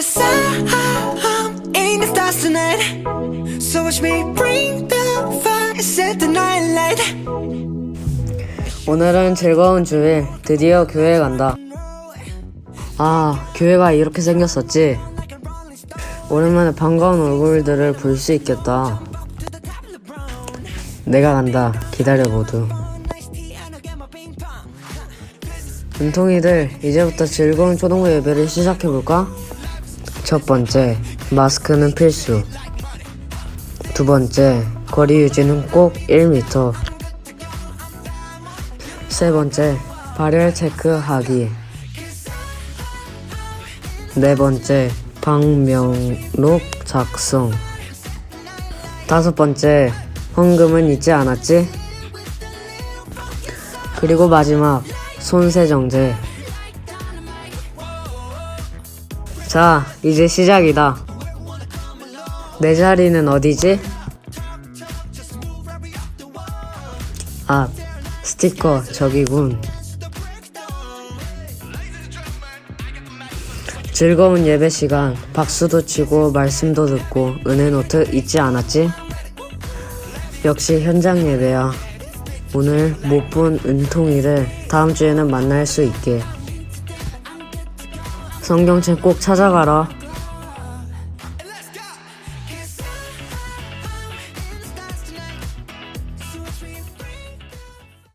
Cause in the stars tonight. So watch me bring the fire, set the night light. 오늘은 즐거운 주일. 드디어 교회 간다. 아, 교회가 이렇게 생겼었지? 오랜만에 반가운 얼굴들을 볼 수 있겠다. 내가 간다. 기다려 모두. 은통이들, 이제부터 즐거운 초등부 예배를 시작해볼까? 첫 번째, 마스크는 필수. 두 번째, 거리 유지는 꼭 1m. 세 번째, 발열 체크하기. 네 번째, 방명록 작성. 다섯 번째, 헌금은 잊지 않았지? 그리고 마지막, 손세정제. 자, 이제 시작이다. 내 자리는 어디지? 아, 스티커 저기군. 즐거운 예배 시간, 박수도 치고 말씀도 듣고 은혜 노트 잊지 않았지? 역시 현장 예배야. 오늘 못 본 은통이를 다음 주에는 만날 수 있게. 성경책 꼭 찾아가라.